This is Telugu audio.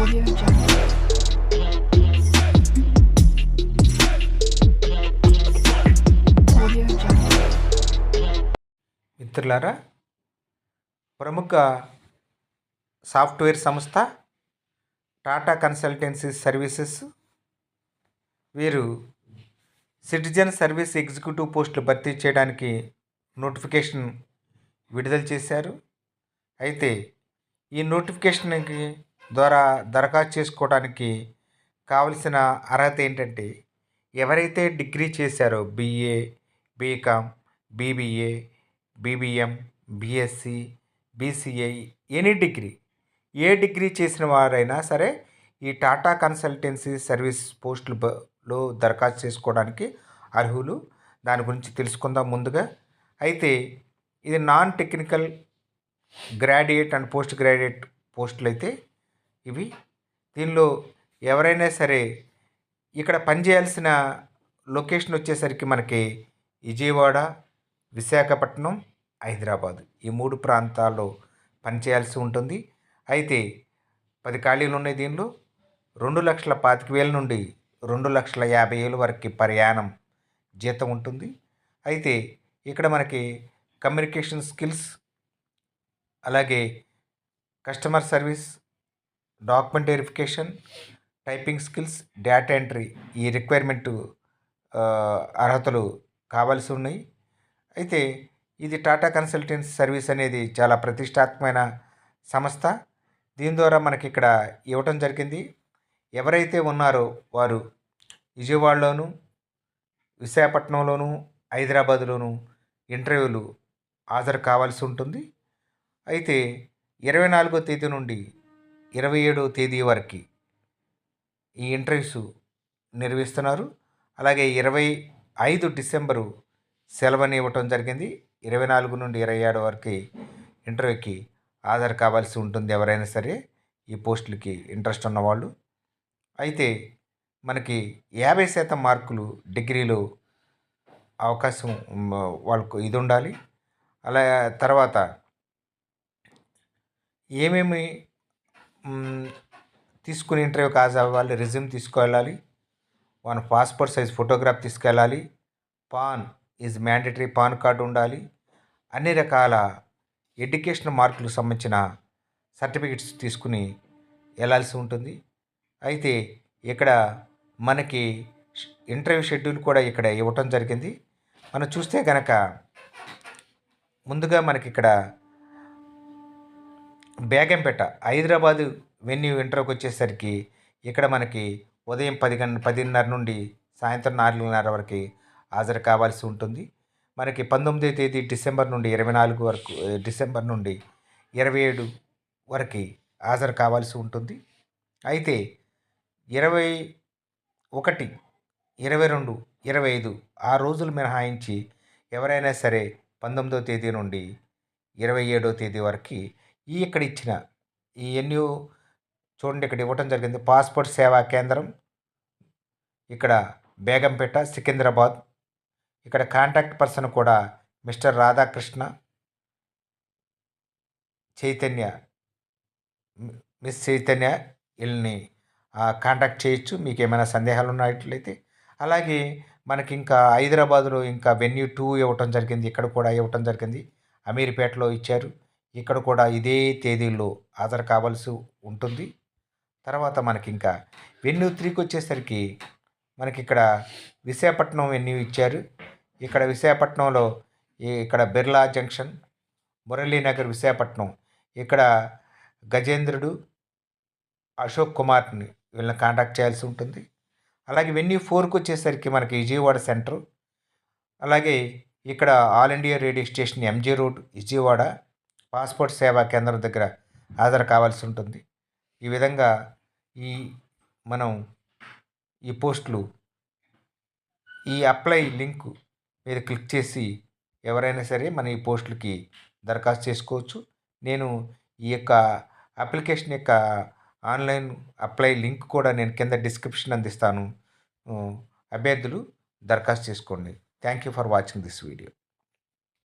మిత్రులారా ప్రముఖ సాఫ్ట్వేర్ సంస్థ టాటా కన్సల్టెన్సీ సర్వీసెస్. వీరు సిటిజన్ సర్వీస్ ఎగ్జిక్యూటివ్ పోస్టులు భర్తీ చేయడానికి నోటిఫికేషన్ విడుదల చేశారు. అయితే ఈ నోటిఫికేషన్కి ద్వారా దరఖాస్తు చేసుకోవడానికి కావలసిన అర్హత ఏంటంటే ఎవరైతే డిగ్రీ చేశారో BA BCom BBA BBM BSc BCA any degree ఏ డిగ్రీ చేసిన వారైనా సరే ఈ టాటా కన్సల్టెన్సీ సర్వీస్ పోస్టులలో దరఖాస్తు చేసుకోవడానికి అర్హులు. దాని గురించి తెలుసుకుందాం ముందుగా. అయితే ఇది non technical graduate and post graduate పోస్టులు అయితే ఇవి. దీనిలో ఎవరైనా సరే ఇక్కడ పనిచేయాల్సిన లొకేషన్ వచ్చేసరికి మనకి విజయవాడ విశాఖపట్నం హైదరాబాద్ ఈ మూడు ప్రాంతాల్లో పనిచేయాల్సి ఉంటుంది. అయితే పది ఖాళీలు ఉన్నాయి దీనిలో. రెండు లక్షల పాతిక వేల నుండి రెండు లక్షల యాభై వేల వరకు ప్రయాణం జీతం ఉంటుంది. అయితే ఇక్కడ మనకి కమ్యూనికేషన్ స్కిల్స్ అలాగే customer service document verification typing skills data entry ఈ రిక్వైర్మెంట్ అర్హతలు కావాల్సి ఉన్నాయి. అయితే ఇది టాటా కన్సల్టెన్సీ సర్వీస్ అనేది చాలా ప్రతిష్టాత్మకమైన సంస్థ. దీని ద్వారా మనకి ఇక్కడ ఇవ్వటం జరిగింది. ఎవరైతే ఉన్నారో వారు విజయవాడలోను విశాఖపట్నంలోను హైదరాబాద్లోను ఇంటర్వ్యూలు హాజరు కావాల్సి ఉంటుంది. అయితే ఇరవై నాలుగో తేదీ నుండి ఇరవై ఏడవ తేదీ వరకు ఈ ఇంటర్వ్యూస్ నిర్వహిస్తున్నారు. అలాగే ఇరవై ఐదు డిసెంబరు సెలవుని ఇవ్వటం జరిగింది. ఇరవై నాలుగు నుండి ఇరవై ఏడు వరకు ఇంటర్వ్యూకి హాజరు కావాల్సి ఉంటుంది ఎవరైనా సరే. ఈ పోస్టులకి ఇంట్రెస్ట్ ఉన్నవాళ్ళు. అయితే మనకి యాభై శాతం మార్కులు డిగ్రీలో అవకాశం వాళ్ళకు ఇది ఉండాలి. అలా తర్వాత ఏమేమి తీసుకుని ఇంటర్వ్యూ హాజరు అవ్వాలి రెజ్యూమ్ తీసుకువెళ్ళాలి. వన్ పాస్పోర్ట్ సైజ్ ఫోటోగ్రాఫ్ తీసుకెళ్ళాలి. PAN is mandatory PAN card ఉండాలి. అన్ని రకాల ఎడ్యుకేషన్ మార్కులకు సంబంధించిన సర్టిఫికెట్స్ తీసుకుని వెళ్ళాల్సి ఉంటుంది. అయితే ఇక్కడ మనకి ఇంటర్వ్యూ షెడ్యూల్ కూడా ఇక్కడ ఇవ్వటం జరిగింది. మనం చూస్తే కనుక ముందుగా మనకి ఇక్కడ బేగంపేట హైదరాబాదు వెన్యూ ఇంటర్వ్యూకి వచ్చేసరికి ఇక్కడ మనకి ఉదయం పది గంట పదిన్నర నుండి సాయంత్రం నాలుగున్నర వరకు హాజరు కావాల్సి ఉంటుంది. మనకి పంతొమ్మిదో తేదీ డిసెంబర్ నుండి ఇరవై నాలుగు వరకు డిసెంబర్ నుండి ఇరవై ఏడు వరకు హాజరు కావాల్సి ఉంటుంది. అయితే ఇరవై ఒకటి ఇరవై రెండు ఇరవై ఐదు ఆ రోజులు మినహాయించి ఎవరైనా సరే పంతొమ్మిదో తేదీ నుండి ఇరవై ఏడో తేదీ వరకు ఈ ఇక్కడ ఇచ్చిన ఈ ఎన్యూ చూడండి ఇక్కడ ఇవ్వటం జరిగింది. పాస్పోర్ట్ సేవా కేంద్రం ఇక్కడ బేగంపేట సికింద్రాబాద్ ఇక్కడ కాంటాక్ట్ పర్సన్ కూడా మిస్టర్ రాధాకృష్ణ చైతన్య మిస్ చైతన్య వీళ్ళని కాంటాక్ట్ చేయొచ్చు. మీకు ఏమైనా సందేహాలు ఉన్నట్లయితే. అలాగే మనకి ఇంకా హైదరాబాదులో ఇంకా వెన్యూ టూ ఇవ్వటం జరిగింది. ఇక్కడ కూడా ఇవ్వటం జరిగింది. అమీర్పేటలో ఇచ్చారు. ఇక్కడ కూడా ఇదే తేదీల్లో హాజరు కావాల్సి ఉంటుంది. తర్వాత మనకి ఇంకా వెన్యూ త్రీకి వచ్చేసరికి మనకి ఇక్కడ విశాఖపట్నం వెన్యూ ఇచ్చారు. ఇక్కడ విశాఖపట్నంలో ఇక్కడ బిర్లా జంక్షన్ మురళీనగర్ విశాఖపట్నం ఇక్కడ గజేంద్రుడు అశోక్ కుమార్ని వీళ్ళని కాంటాక్ట్ చేయాల్సి ఉంటుంది. అలాగే వెన్యూ ఫోర్కి వచ్చేసరికి మనకి విజయవాడ సెంటర్ అలాగే ఇక్కడ All India Radio station MG road Vijayawada passport సేవా కేంద్రం దగ్గర హాజరు కావాల్సి ఉంటుంది. ఈ విధంగా ఈ మనం ఈ పోస్టులు ఈ అప్లై లింక్ మీద క్లిక్ చేసి ఎవరైనా సరే మన ఈ పోస్టులకి దరఖాస్తు చేసుకోవచ్చు. నేను ఈ యొక్క అప్లికేషన్ యొక్క ఆన్లైన్ అప్లై లింక్ కూడా నేను కింద డిస్క్రిప్షన్ అందిస్తాను. అభ్యర్థులు దరఖాస్తు చేసుకోండి. Thank you for watching this video.